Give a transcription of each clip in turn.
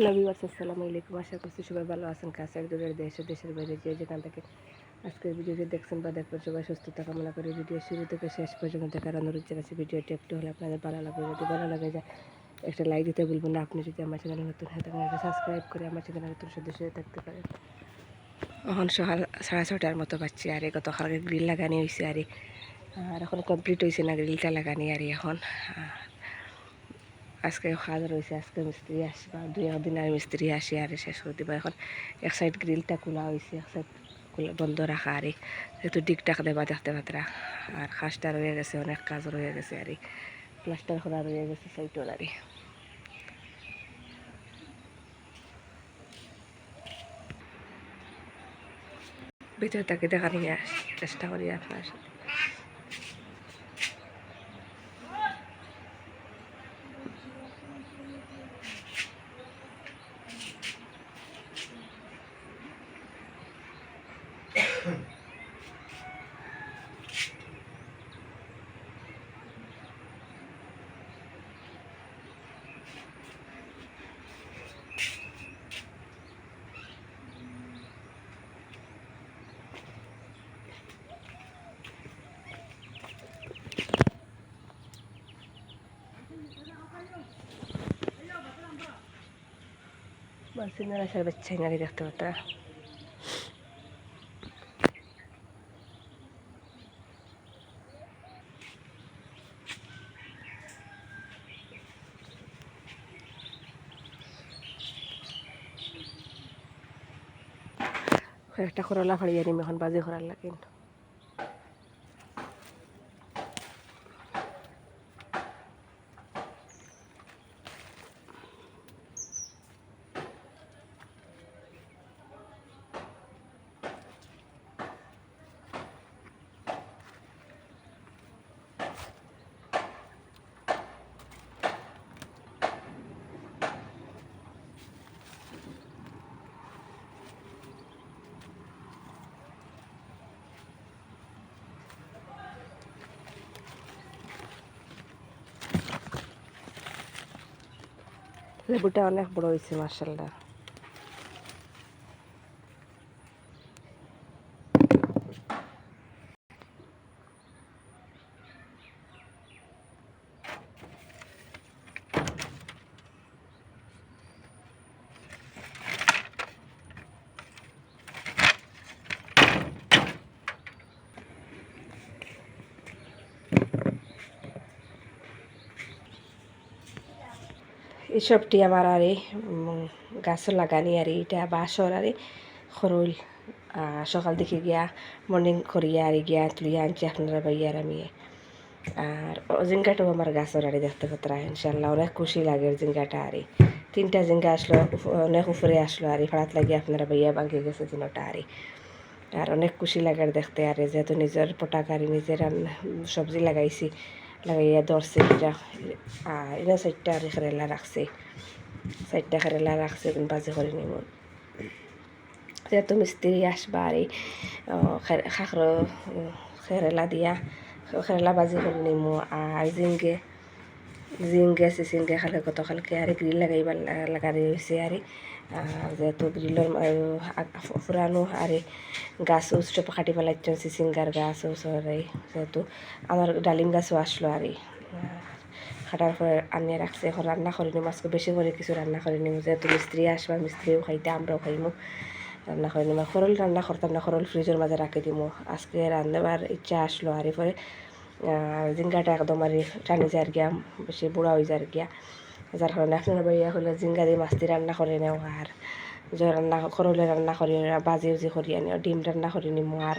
Hello বিবাস আসসালামু আলাইকুম। আশা করছি সবাই ভালো আছেন কাছের দূরের দেশে দেশের বাইরে যে যেখান থেকে আজকের ভিডিওটি দেখছেন বা দেখবেন, সবাই সুস্থতা কামনা করি। ভিডিও শুরু থেকে শেষ পর্যন্ত দেখার অনুরোধ জানাচ্ছি ভিডিওটি একটু হলে আপনাদের ভালো লাগবে যদি ভালো লাগে যায় একটা লাইক দিতে বলবেন না। আপনি যদি আমার চ্যানেলে নতুন হয়ে থাকেন সাবস্ক্রাইব করে আমার চ্যানেলে নতুন সদস্য হয়ে থাকতে পারেন। এখন সকাল সাড়ে ছটার মতো পাচ্ছি আর গতকালকে গ্রিল লাগানি হয়েছে আর। আর এখন কমপ্লিট হয়েছে না গ্রিলটা লাগানি, আর এখন। আজকে কাজ রয়েছে আজকে মিস্ত্রি আসবা দুই একদিন আর মিস্ত্রি আসি আর শেষ করে দিব এখন এক সাইড গ্রিলটা খোলা হয়েছে এক সাইড বন্ধ রাখা আর। যেহেতু ডিগটাক দেবা দেখতে পাত্রা। আর খাসটা রয়ে গেছে, অনেক কাজ রয়ে গেছে আর। প্লাস্টার করা রয়ে গেছে সাইটর আর। ভিতর তাকে দেখা নিয়ে চেষ্টা করি আপনার সাথে। মাসিনারা আসার বাচ্চা নারী দেখতে পাত্রা একটা করলা ফাড়িয়ে নিম এখন বাজে করার লাগে লেবুটা অনেক বড় হয়েছে মার্শাল্লাহ এসবটি আমার আরে গাছ লাগানি আর এটা বাসর আরে খরল সকাল দিকে গিয়া মর্নিং করিয়া আর গিয়া তুলিয়া আনছি আপনারা ভাইয়ার আমি। আর জিঙ্গাটাও আমার গাছের আরে দেখতে পাত্রা ইনশাল্লাহ অনেক খুশি লাগে জিঙ্গাটা আরে তিনটা জিঙ্গা আসলো অনেক উপরে আসলো আর ফাড়াত লাগিয়ে আপনারা ভাইয়া ভাঙে গেছে দিনটা আরে আর অনেক খুশি লাগে দেখতে আরে যেহেতু নিজের পটাকারি, নিজের সবজি লাগাইছি। লাগাইয়া ধরছে এটা এটা চারটা আর খেরেলা রাখছে চারটা খেরেলা রাখছে বাজে করে নিব যেহেতু মিস্ত্রি আসবা আর এই খাখর খেরেলা দিয়া খেরেলা বাজি করে নিম আর জিঙ্গে জিঙ্গে সিঙ্গে খালে গতকালকে আর গ্রিল লাগাইবার লাগাই হয়েছে আর যেহেতু গ্রিলের ফুরানো আর গাছও সব কাটি পেলাইছেন সিঙ্গার গাছ যেহেতু আমার ডালিম গাছও আসলো আর খাটার পরে আনিয়ে রাখছে এখন রান্না নিম, আজকে বেশি করে কিছু রান্না করে নিম, যেহেতু মিস্ত্রি আসবা মিস্ত্রিও খাইতে আমরাও খাইমু রান্না করে নিম। খরল রান্না করতাম না খরল ফ্রিজের মাঝে রাখি দিমু। আজকে রান্নাবার ইচ্ছা আসলো আর পরে জিঙ্গাটা একদম আর টানি যার গিয়া বেশি বুড়া হয়ে যার গিয়া। যার কারণে আপনার বাড়িয়া হলে জিঙ্গা দিয়ে মাছটি রান্না করে নেও আর যে রান্না করলে রান্না করি বাজি উজি করি আনি ডিম রান্না করে নিমু আর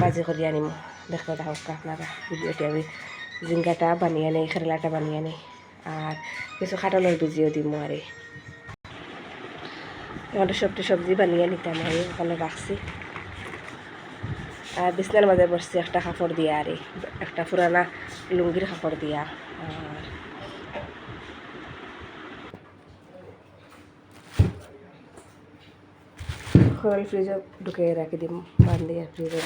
বাজি করি আনিমু। দেখতে থাকুক আপনারা ভিডিওটি আমি জিঙ্গাটা বানিয়ে নেই খেরলাটা বানিয়ে নেই আর কিছু খাটলের বীজিও দিমু আর আমাদের সবটি সবজি বানিয়ে নিতাম আমি ওখানে রাখছি আর বিছনার মাঝে বসছি একটা কাপড় দিয়া আর একটা পুরানা লুঙ্গির কাপড় দিয়া আর ఒకవేళ ফ্রিজে ঢুকে রাখি দিব বান দিয়ে ফ্রিজে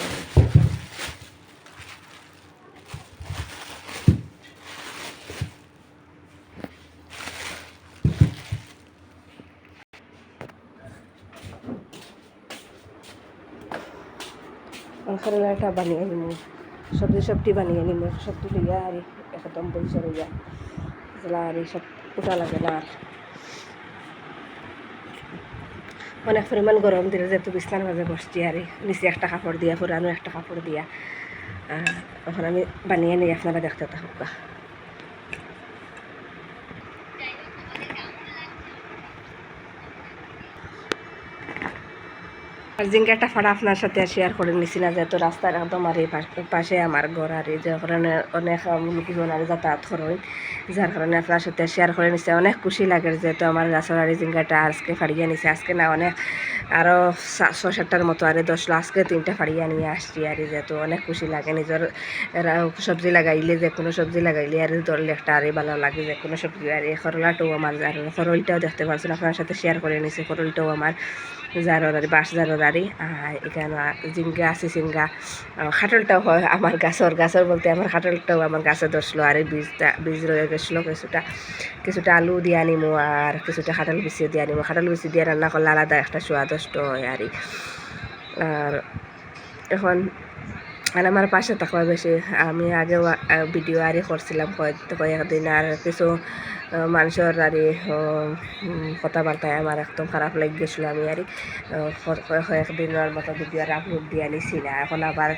খারলাটা বানিয়ে নিব সবজি সবটি বানিয়ে নিব সবজি লইয়া আর একদম বলছে লইয়া জেলা আর সব কোটা লাগে না আর অনেক পরিমাণ গরম দিলে যেহেতু বিছনার মাঝে বসছি আর নিচে একটা কাপড় দিয়া পুরানো একটা কাপড় দিয়া। তখন আমি বানিয়ে নিই আপনারা দেখতে থাকুক আর জিঙ্গাটা ফাড়া আপনার সাথে শেয়ার করে নিছি না, যেহেতু রাস্তার একদম আর এই পাশ- আমার ঘর আর এই যে কারণে অনেক লোকজন আর যাতায়াত করেন, যার কারণে আপনার সাথে শেয়ার করে নিছে। অনেক খুশি লাগে যেহেতু আমার গাছের আর এই জিঙ্গাটা আজকে ফাড়িয়ে নিছে। আজকে না অনেক আরও ছয় সাতটার মতো আর দশ আজকে তিনটা ফাড়িয়ে নিয়ে আসছি আর যেহেতু অনেক খুশি লাগে। নিজের সবজি লাগাইলে যে কোনো সবজি লাগাইলে আর ধরলে একটা আরে ভালো লাগে যে কোনো সবজি। আর এই করলাটাও আমার আর করলটাও দেখতে পাচ্ছেন, আপনার সাথে শেয়ার করে নিছে। করলটাও আমার জাররারি বাঁশ আর এখানে জিঙ্গা আছে জিঙ্গা খাটলটাও হয় আমার গাছর গাছর বলতে আমার খাটলটাও আমার গাছে ধরছিল, আর বীজটা, বীজ রয়ে গেছিল, কিছুটা কিছুটা আলু দিয়ে আনিমো আর কিছুটা খাটল বিছিয়ে দিয়ে আনিমো খাটাল বিছিয়ে দিয়ে রান্না করলে আলাদা একটা স্বাদষ্ট হয় আর আর এখন, আর আমার পাশে থাকবা বেশি। আমি আগেও ভিডিও আরে করছিলাম কয়েক, কয়েকদিন আর কিছু মানুষের আর কথাবার্তায় আমার একদম খারাপ লেগে গেছিল আমি আর কয়েকদিনের মতো ভিডিও আর আপলোড দিয়ে আনিছি না এখন আবার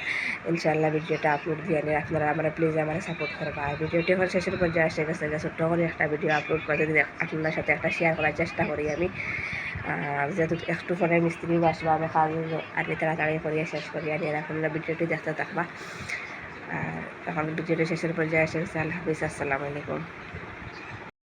ইনশাল্লাহ ভিডিওটা আপলোড দিয়ে আনি আপনারা আমার প্লিজ আমার সাপোর্ট করবা ভিডিওটি এখন শেষের পর্যায়ে এসে গেছে ছোট্ট করে একটা ভিডিও আপলোড করে যদি আপনার সাথে একটা শেয়ার করার চেষ্টা করি আমি যেহেতু একটু পরে মিস্ত্রি বাসবা আমি কাজ আগে তাড়াতাড়ি করিয়া শেষ করি আর আপনারা ভিডিওটি দেখতে থাকবা। আর এখন ভিডিওটি শেষের পর্যায়ে এসে গেছে আল্লাহ হাফিজ, আসসালামু আলাইকুম।